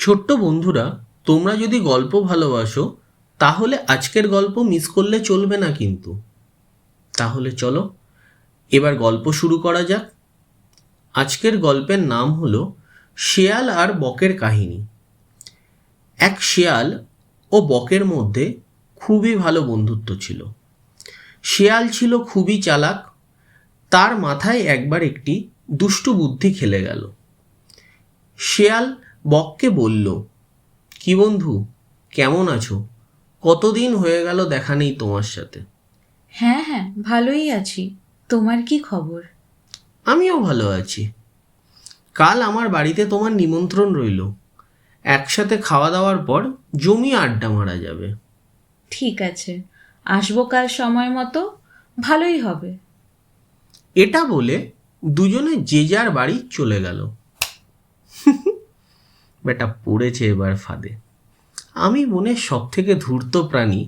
ছোট্ট বন্ধুরা, তোমরা যদি গল্প ভালোবাসো, তাহলে আজকের গল্প মিস করলে চলবে না কিন্তু। তাহলে চলো, এবার গল্প শুরু করা যাক। আজকের গল্পের নাম হলো শেয়াল আর বকের কাহিনী। এক শেয়াল ও বকের মধ্যে খুবই ভালো বন্ধুত্ব ছিল। শেয়াল ছিল খুবই চালাক, তার মাথায় একবার একটি দুষ্টু বুদ্ধি খেলে গেল। শেয়াল বককে বলল কি বন্ধু কেমন আছো? কতদিন হয়ে গেল দেখা নেই তোমার সাথে? হ্যাঁ হ্যাঁ ভালোই আছি। তোমার কি খবর? আমিও ভালো আছি। কাল আমার বাড়িতে তোমার নিমন্ত্রণ রইল। একসাথে খাওয়া দাওয়ার পর জমি আড্ডা মারা যাবে। ঠিক আছে। আসব কাল সময় মতো ভালোই হবে। এটা বলে দুজনে যে যার বাড়ি চলে গেল। বেটা পড়েছে এবার ফাঁদে। আমি মনে সব থেকে ধূর্ত প্রাণী,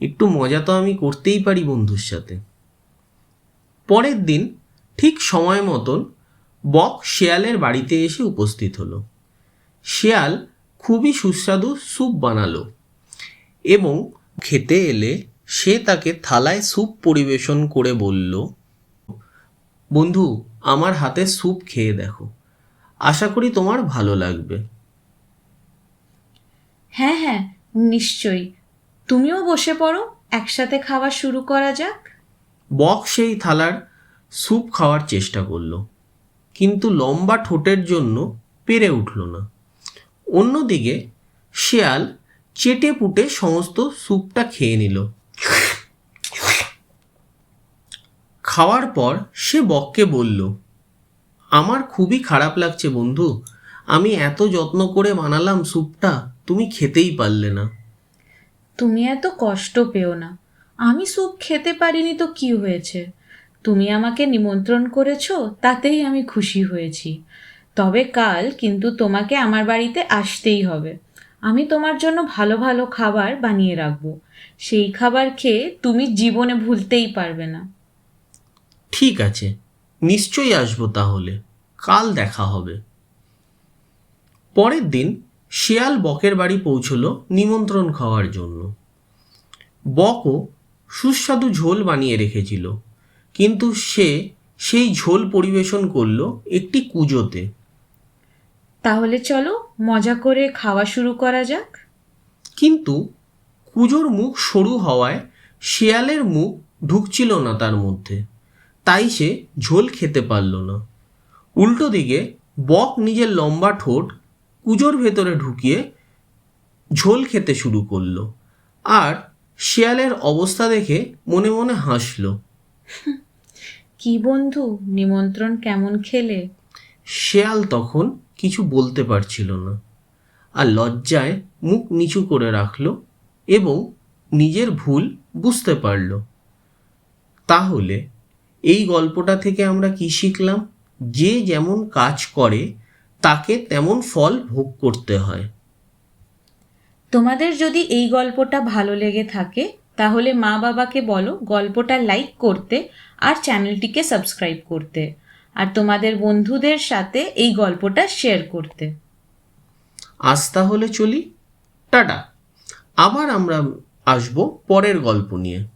একটু মজা তো আমি করতেই পারি বন্ধুর সাথে। পরের দিন ঠিক সময় মতন বক শেয়ালের বাড়িতে এসে উপস্থিত হলো। শেয়াল খুবই সুস্বাদু স্যুপ বানালো এবং খেতে এলে সে তাকে থালায় স্যুপ পরিবেশন করে বলল, বন্ধু, আমার হাতে স্যুপ খেয়ে দেখো। আশা করি তোমার ভালো লাগবে। হ্যাঁ হ্যাঁ নিশ্চয়ই। তুমিও বসে পড়ো, একসাথে খাওয়া শুরু করা যাক। বক সেই থালার স্যুপ খাওয়ার চেষ্টা করল, কিন্তু লম্বা ঠোঁটের জন্য পেরে উঠল না। অন্যদিকে শেয়াল চেটে পুটে সমস্ত স্যুপটা খেয়ে নিল। খাওয়ার পর সে বককে বলল, আমার খুবই খারাপ লাগছে বন্ধু আমি এত যত্ন করে বানালাম স্যুপটা তুমি খেতেই পারলে না। তুমি এত কষ্ট পেও না। আমি স্যুপ খেতে পারিনি তো কি হয়েছে? তুমি আমাকে নিমন্ত্রণ করেছ তাতেই আমি খুশি হয়েছি। তবে কাল কিন্তু তোমাকে আমার বাড়িতে আসতেই হবে। আমি তোমার জন্য ভালো ভালো খাবার বানিয়ে রাখব। সেই খাবার খেয়ে তুমি জীবনে ভুলতেই পারবে না। ঠিক আছে নিশ্চয়ই আসব তাহলে। কাল দেখা হবে। পরের দিন শেয়াল বকের বাড়ি পৌঁছলো নিমন্ত্রণ খাওয়ার জন্য। বকও সুস্বাদু ঝোল বানিয়ে রেখেছিল কিন্তু সে সেই ঝোল পরিবেশন করল একটি কুজোতে। তাহলে চলো মজা করে খাওয়া শুরু করা যাক। কিন্তু কুজোর মুখ সরু হওয়ায় শেয়ালের মুখ ঢুকছিল না তার মধ্যে তাই সে ঝোল খেতে পারল না। উল্টো দিকে বক নিজের লম্বা ঠোঁট কুজোর ভেতরে ঢুকিয়ে ঝোল খেতে শুরু করল আর শিয়ালের অবস্থা দেখে মনে মনে হাসল। কি বন্ধু নিমন্ত্রণ কেমন খেলে? শেয়াল তখন কিছু বলতে পারছিল না আর লজ্জায় মুখ নিচু করে রাখল এবং নিজের ভুল বুঝতে পারল। তাহলে এই গল্পটা থেকে আমরা কি শিখলাম? যে যেমন কাজ করে তাকে তেমন ফল ভোগ করতে হয়। তোমাদের যদি এই গল্পটা ভালো লেগে থাকে তাহলে মা বাবাকে বলো গল্পটা লাইক করতে আর চ্যানেলটিকে সাবস্ক্রাইব করতে। আর তোমাদের বন্ধুদের সাথে এই গল্পটা শেয়ার করতে। আজ তাহলে চলি। টাটা। আবার আমরা আসব পরের গল্প নিয়ে।